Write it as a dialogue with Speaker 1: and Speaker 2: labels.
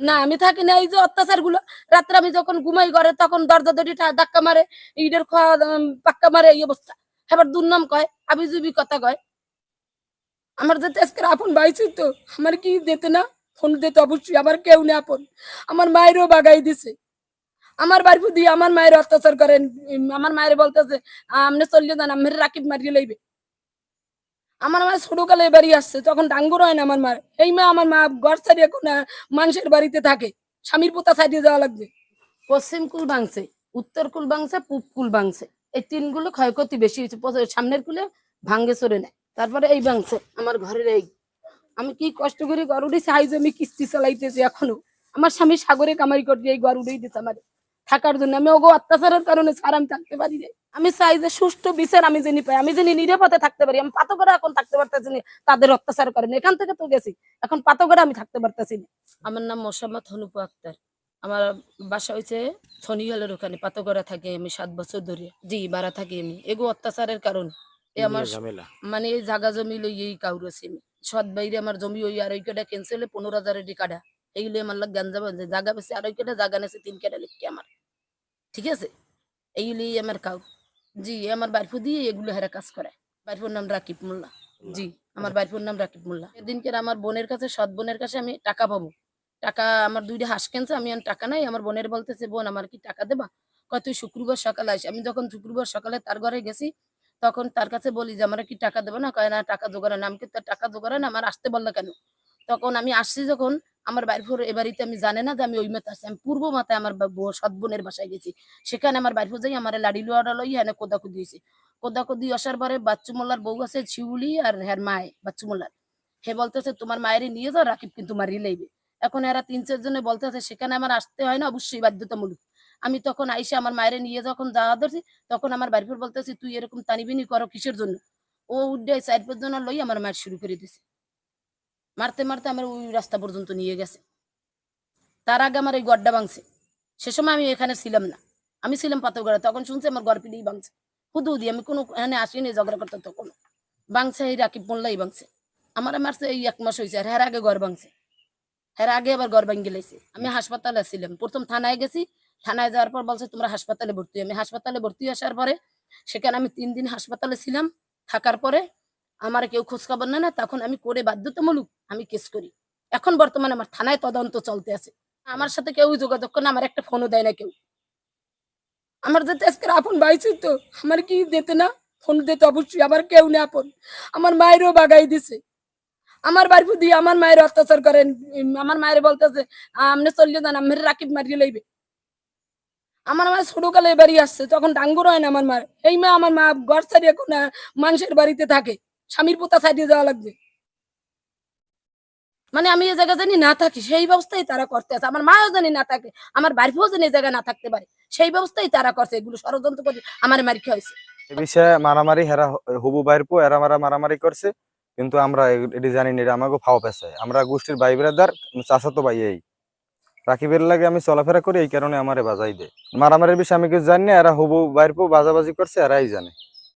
Speaker 1: না, আমি থাকি না, এই যে অত্যাচারগুলো রাত্রে আমি যখন ঘুমাই ঘরে, তখন দরজা দড়ি ধাক্কা মারে, ইটের খাওয়া পাক্কা মারে, এই অবস্থা। এবার দুর্নাম কয় আবি জুবি কথা কয়। আমার যাতে আজকে আপন ভাইছি তো, আমার কি দিতে না? ফোন দিতে অবশ্যই, আমার কেউ নেই আপন। আমার মায়েরও বাগাই দিছে। আমার বাড়ি দিয়ে আমার মায়ের অত্যাচার করেন আমার মায়ের বলতেছে আমনে চলিয়ে যান আমার রাকিব মারিয়ে লইবে। আমার মা ছোটকালে বাড়ি আসছে, তখন ডাঙ্গুর হয় না আমার মার। এই মা আমার মা ঘর ছাড়িয়ে এখন মানুষের বাড়িতে থাকে। স্বামীর পোতা ছাড়িয়ে যাওয়া লাগবে। পশ্চিম কুল ভাঙছে, উত্তর কুল ভাঙছে, পূব কুল ভাঙছে। এই তিনগুলো ক্ষয়ক্ষতি বেশি হয়েছে। সামনের কুলে ভাঙ্গে চড়ে নেয়। তারপরে এই ভাঙছে আমার ঘরের এই। আমি কি কষ্ট করে উঠেছি আইজ আমি কিস্তি চালাইতেছি এখনও? আমার স্বামী সাগরে কামাই করছে এই উঠেই দিচ্ছে আমার। থাকার জন্য। আমি ওগো অত্যাচারের কারণে স্যার আমি থাকতে পারি না আমি চাই যে সুষ্ঠু বিচার আমি যিনি পাই আমি যিনি নিরাপদে থাকতে পারি আমি পাতকরা এখন থাকতে পারতেছি না তাদের অত্যাচার করেন এখান থেকে তো গেছি এখন পাতকরা আমি থাকতে পারতেছি না। আমার নাম মোসাম্মদ হনুপু আক্তার। আমার বাসা হয়েছে শনিহালের ওখানে পাতকরা থাকি আমি সাত বছর ধরে। জি বাড়া থাকি আমি। এগো অত্যাচারের কারণে। এ আমার মানে এই জাগা জমি লই এই কাউরছি আমি। সৎ বাইরে আমার জমি ওই আর ওই কেটা ক্যান্সেলে পনেরো হাজারের কাটা এইগুলো আমার লাগ গাঞ্জা জাগা বেশি আর ওই কেটা জাগা নেছে তিন কেটা লিখকে আমার। ঠিক আছে? এইগুলি আমার কাউ জি আমার বাড়িফু দিয়ে এগুলো হেরা কাজ করে। বাড়িফুর নাম রাকিব মোল্লা। জি আমার বাড়িফুর নাম রাকিব মোল্লা। এদিনকে আমার বোনের কাছে সৎ বোনের কাছে আমি টাকা পাবো। টাকা আমার দুইটা হাঁস কেনছে আমি আর টাকা নাই। আমার বোনের বলতেছে বোন আমার কি টাকা দেবা? কয় তুই শুক্রবার সকালে আসি আমি যখন শুক্রবার সকালে তার ঘরে গেছি তখন তার কাছে বলি যে আমার কি টাকা দেবে না? কয় না টাকা জোগাড় না আমি কি তার টাকা জোগাড় না আমার আসতে বলল কেন? তখন আমি আসছি যখন আমার বাড়ির ফোর এ বাড়িতে আমি জানে না যে আমি ওই মাথা আসছি। আমি পূর্ব মাথায় আমার সৎ বোনের বাসায় গেছি। সেখানে আমার বাড়ির যাই আমার লাড়ি লোয়াটা লই হ্যাঁ কোদাকুদি হয়েছে কোদাকুদি আসার পরে বাচ্চু মোল্লার বউ আছে শিউলি আর হ্যার মায় বাচ্চু মোল্লার হে বলতেছে, তোমার মায়েরই নিয়ে যাও, রাকিব কিন্তু মারি লাইবে। এখন এরা তিন চার জনে বলতেছে, সেখানে আমার আসতে হয় না, অবশ্যই বাধ্যতামূলক। আমি তখন আইসে আমার মায়ের নিয়ে যখন যাওয়া ধরছি, তখন আমার বাড়ির বলতেছি, তুই এরকম টানিবিনি করো কিসের জন্য? ও উঠে সাইড পর্যন্ত লই আমার মায়ের শুরু করে দিছে। মারতে মারতে আমার ওই রাস্তা পর্যন্ত নিয়ে গেছে। তার আগে আমার এই গড্ডা ভাঙছে। সে সময় আমি এখানে ছিলাম না। আমি ছিলাম পাথরগড়ে, তখন শুনছি আমার গড় পিলেই ভাঙছে। হুদু দি আমি কোনো এখানে আসিনি, ঝগড়া করতে তখন ভাঙছে, এই রাকিব মোল্লাই ভাঙছে। আমার মারছে, এই এক মাস হয়েছে আর হের আগে ঘর ভাঙছে। হের আগে আবার ঘর ভাঙি গেলাইছে আমি হাসপাতালে ছিলাম। প্রথম থানায় গেছি। থানায় যাওয়ার পর বলছে, তোমরা হাসপাতালে ভর্তি। আমি হাসপাতালে ভর্তি আসার পরে সেখানে আমি তিন দিন হাসপাতালে ছিলাম। থাকার পরে আমার কেউ খোঁজ খবর নেয় না। তখন আমি করে বাধ্যতামূলক আমি কেস করি। এখন বর্তমানে আমার থানায় তদন্ত চলতে আছে। আমার সাথে কেউ যোগাযোগ করে আমার একটা ফোনও দেয় না কেউ। আমার যাতে আজকে আপন ভাইছি তো, আমার কি দিতে না? ফোন দিতে অবশ্যই আমার কেউ নেই আপন। আমার মায়েরও বাগাই দিছে। আমার বাড়ি দিয়ে আমার মায়ের অত্যাচার করেন। আমার মায়ের বলতেছে আমনে চলিয়ে যান আমার রাকিব মারিয়ে লইবে। আমার মা ছোটকালে বাড়ি আসছে, তখন ডাঙ্গুর হয় না আমার মার এই মা আমার মা ঘর ছাড়িয়ে এখন মানুষের বাড়িতে থাকে। স্বামীর পোতা ছাড়িয়ে যাওয়া লাগবে। মানে আমি এই জায়গা জানি না থাকি, সেই ব্যবস্থাই তারা করতে আছে। আমার মাও জানি না থাকে, আমার বাড়িও জানি এই জায়গায় না থাকতে পারে। সেই ব্যবস্থাই তারা করছে, এগুলো ষড়যন্ত্র করে আমার মারি খাইছে
Speaker 2: এ বিষয়ে মারামারি, হেরা হুবু এরা মারা মারামারি করছে, কিন্তু আমরা এটি জানি না আমাকে ফাও পেছে। আমরা গোষ্ঠীর ভাই ব্রাদার, চাচাতো ভাই এই। রাকিবের লাগে আমি চলাফেরা করি, এই কারণে আমারে বাজাই দেয়। মারামারির বিষয়ে আমি কিছু জানি না, এরা হুবু বাইর পো, বাজাবাজি করছে, এরাই জানে।